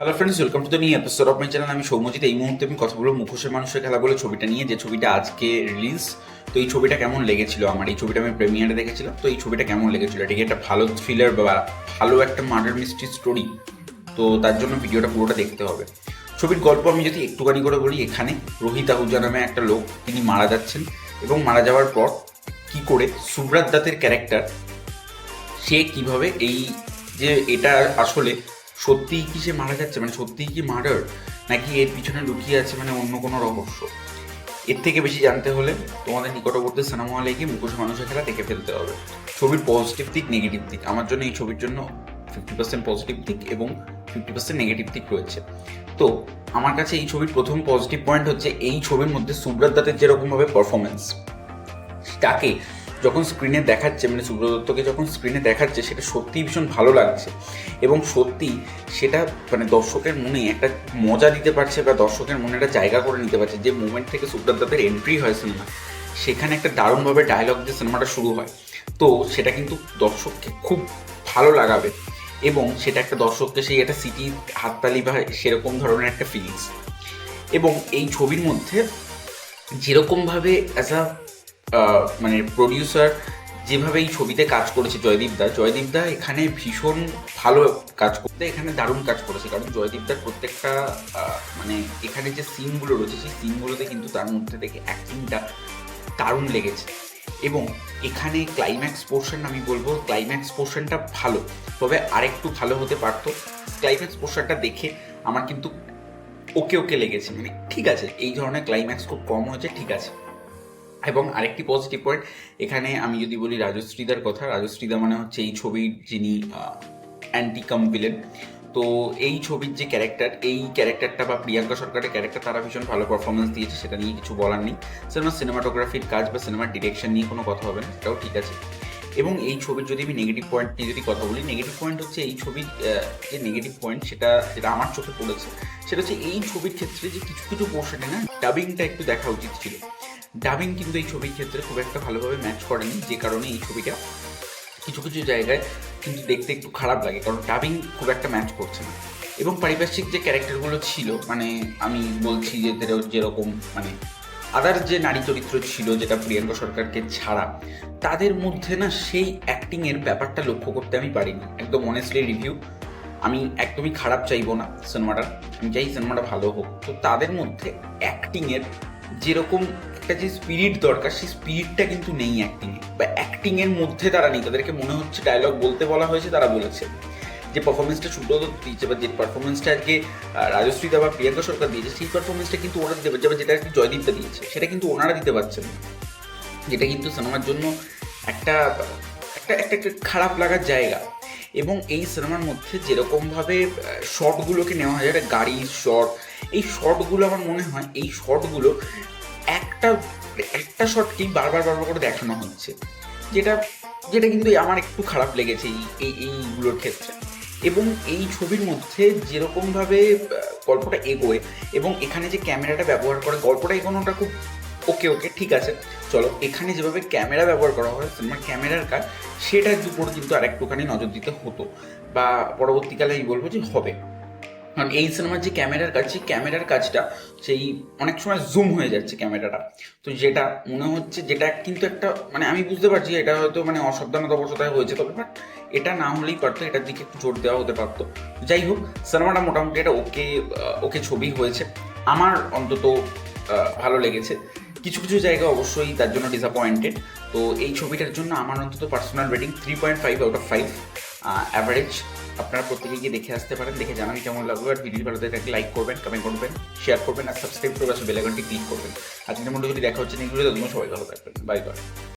Hello friends welcome to the new episode of my channel আমি সৌমজিৎ এই মুহূর্তে আমি কথা বলব মুখোশের মানুষের খেলা বলে ছবিটা নিয়ে, যে ছবিটা আজকে রিলিজ তো এই ছবিটা কেমন লেগেছিল? আমার এই ছবিটা আমি প্রেমিয়ারে দেখেছিলাম। তো এই ছবিটা কেমন লেগেছিল? এটা কি একটা ভালো থ্রিলার বা ভালো একটা মার্ডার মিস্ট্রি স্টোরি তো তার জন্য ভিডিওটা পুরোটা দেখতে হবে। ছবির গল্প আমি যদি একটুখানি করে বলি, এখানে রোহিত আহুজা নামে একটা লোক, তিনি মারা যাচ্ছেন এবং মারা যাওয়ার পর কি করে সুব্রাত দাতের ক্যারেক্টার সে কীভাবে এই যে এটা আসলে সত্যিই কি সে মারা যাচ্ছে? মানে সত্যিই কি মার্ডার নাকি এর পিছনে লুকিয়ে আছে মানে অন্য কোনো রহস্য? এর থেকে বেশি জানতে হলে তোমাদের নিকটবর্তী সিনেমা হলে গিয়ে মুখোশ মানুষের খেলা দেখে ফেলতে হবে। ছবির পজিটিভ দিক নেগেটিভ দিক। আমার জন্য এই ছবির জন্য ফিফটি পার্সেন্ট পজিটিভ দিক এবং ফিফটি পার্সেন্ট নেগেটিভ দিক রয়েছে। তো আমার কাছে এই ছবির প্রথম পজিটিভ পয়েন্ট হচ্ছে এই ছবির মধ্যে সুব্রত দাতের যেরকমভাবে পারফরমেন্স তাকে যখন স্ক্রিনে দেখাচ্ছে মানে সুব্রত দত্তকে যখন স্ক্রিনে দেখাচ্ছে, সেটা সত্যিই ভীষণ ভালো লাগছে। এবং সত্যি সেটা মানে দর্শকের মনে একটা মজা দিতে পারছে বা দর্শকের মনে একটা জায়গা করে নিতে পারছে। যে মুমেন্ট থেকে সুব্রত দত্তের এন্ট্রি হয় সিনেমা সেখানে একটা দারুণভাবে ডায়লগ দিয়ে সিনেমাটা শুরু হয়। তো সেটা কিন্তু দর্শককে খুব ভালো লাগাবে এবং সেটা একটা দর্শককে সেই একটা সিটি হাততালি বা সেরকম ধরনের একটা ফিলিংস এবং এই ছবির মধ্যে যেরকমভাবে অ্যাজ আ মানে প্রডিউসার যেভাবে এই ছবিতে কাজ করেছে জয়দীপ দা জয়দীপ দা এখানে ভীষণ ভালো কাজ করতে, এখানে দারুণ কাজ করেছে। কারণ জয়দীপ দার প্রত্যেকটা মানে এখানে যে সিনগুলো রয়েছে, সেই সিনগুলোতে কিন্তু তার মধ্যে থেকে অ্যাক্টিংটা দারুণ লেগেছে। এবং এখানে ক্লাইম্যাক্স পোর্শন আমি বলব ক্লাইম্যাক্স পোর্শনটা ভালো। তবে আরেকটু ভালো হতে পারতো। ক্লাইম্যাক্স পোর্শনটা দেখে আমার কিন্তু ওকে ওকে লেগেছে। মানে ঠিক আছে, এই ধরনের ক্লাইম্যাক্স খুব কম হয়েছে, ঠিক আছে। এবং আরেকটি পজিটিভ পয়েন্ট এখানে আমি যদি বলি রাজশ্রীদার কথা, রাজশ্রীদা মানে হচ্ছে এই ছবির যিনি অ্যান্টি কাম ভিলেন তো এই ছবির যে ক্যারেক্টার এই ক্যারেক্টারটা বা প্রিয়াঙ্কা সরকারের ক্যারেক্টার তারা ভীষণ ভালো পারফরমেন্স দিয়েছে, সেটা নিয়ে কিছু বলার নেই। সিনেমার সিনেমাটোগ্রাফির কাজ বা সিনেমার ডিরেকশন নিয়ে কোনো কথা হবে না, সেটাও ঠিক আছে। এবং এই ছবির যদি আমি নেগেটিভ পয়েন্ট নিয়ে যদি কথা বলি নেগেটিভ পয়েন্ট হচ্ছে এই ছবির যে নেগেটিভ পয়েন্ট সেটা, যেটা আমার চোখে পড়েছে, সেটা হচ্ছে এই ছবির ক্ষেত্রে যে কিছু কিছু পোর্শনে না ডাবিংটা একটু দেখা উচিত ছিল। ডাবিং কিন্তু এই ছবির ক্ষেত্রে খুব একটা ভালোভাবে ম্যাচ করেনি, যে কারণে এই ছবিটা কিছু কিছু জায়গায় কিন্তু দেখতে একটু খারাপ লাগে, কারণ ডাবিং খুব একটা ম্যাচ করছে না। এবং পারিপার্শ্বিক যে ক্যারেক্টারগুলো ছিল মানে আমি বলছি যে যের- যেরকম মানে আদার যে নারী চরিত্র ছিল, যেটা প্রিয়াঙ্কা সরকারকে ছাড়া, তাদের মধ্যে না সেই অ্যাক্টিংয়ের ব্যাপারটা লক্ষ্য করতে আমি পারিনি। একদম অনেস্টলি রিভিউ আমি একদমই খারাপ চাইব না সিনেমাটার আমি চাই সিনেমাটা ভালো হোক। তো তাদের মধ্যে অ্যাক্টিংয়ের যেরকম একটা যে স্পিরিট দরকার, সেই স্পিরিটটা কিন্তু নেই অ্যাক্টিংয়ে বা অ্যাক্টিংয়ের মধ্যে তারা নেই। তাদেরকে মনে হচ্ছে ডায়লগ বলতে বলা হয়েছে, তারা বলেছে। যে পারফরমেন্সটা সুব্রত দিয়েছে বা যে পারফরমেন্সটা আজকে রাজশ্রী বা প্রিয়াঙ্কা সরকার দিয়েছে, সেই পারফরমেন্সটা কিন্তু ওরা দিতে পারছে, বা যেটা আজকে জয়দীপটা দিয়েছে, সেটা কিন্তু ওনারা দিতে পারছেন না। যেটা কিন্তু সিনেমার জন্য একটা একটা একটা একটা খারাপ লাগার জায়গা। এবং এই সিনেমার মধ্যে যেরকমভাবে শর্টগুলোকে নেওয়া হয়, একটা গাড়ির শর্ট এই শর্টগুলো আমার মনে হয়, এই শর্টগুলো একটা একটা শর্টকেই বারবার বারবার করে দেখানো হচ্ছে। যেটা যেটা কিন্তু আমার একটু খারাপ লেগেছে এই এই, এইগুলোর ক্ষেত্রে। এবং এই ছবির মধ্যে যেরকমভাবে গল্পটা এগোয় এবং এখানে যে ক্যামেরাটা ব্যবহার করে, গল্পটা এগোনোটা খুব ওকে ওকে ঠিক আছে। চলো, এখানে যেভাবে ক্যামেরা ব্যবহার করা হয় সিনেমার ক্যামেরার কাজ, সেটার উপর কিন্তু আর একটুখানি নজর দিতে হতো। বা পরবর্তীকালে আমি বলব যে হবে কারণ এই সিনেমার যে ক্যামেরার কাজ, সেই ক্যামেরার কাজটা সেই অনেক সময় জুম হয়ে যাচ্ছে ক্যামেরাটা তো যেটা মনে হচ্ছে যেটা কিন্তু একটা মানে আমি বুঝতে পারছি এটা হয়তো মানে অসাবধানতা অবস্থায় হয়েছে, তবে বাট এটা না হলেই পারতো, এটার দিকে একটু জোর দেওয়া হতে পারতো। যাই হোক সিনেমাটা মোটামুটি এটা ওকে ওকে ছবি হয়েছে। আমার অন্তত ভালো লেগেছে। কিছু কিছু জায়গা অবশ্যই তার জন্য ডিসঅ্যাপয়েন্টেড তো এই ছবিটার জন্য আমার অন্তত personal rating three point five out of five average আপনারা প্রত্যেকে গিয়ে দেখে আসতে পারেন, দেখে জানাবেন কেমন লাগবে আর ভিডিও ভালো দেখে লাইক করবেন কমেন্ট করবেন শেয়ার করবেন, আর সাবস্ক্রাইব করবেন বেলাইকনটি ক্লিক করবেন। আজকের মধ্যে যদি দেখা হচ্ছে নেই সবাই ভালো থাকবেন। Bye bye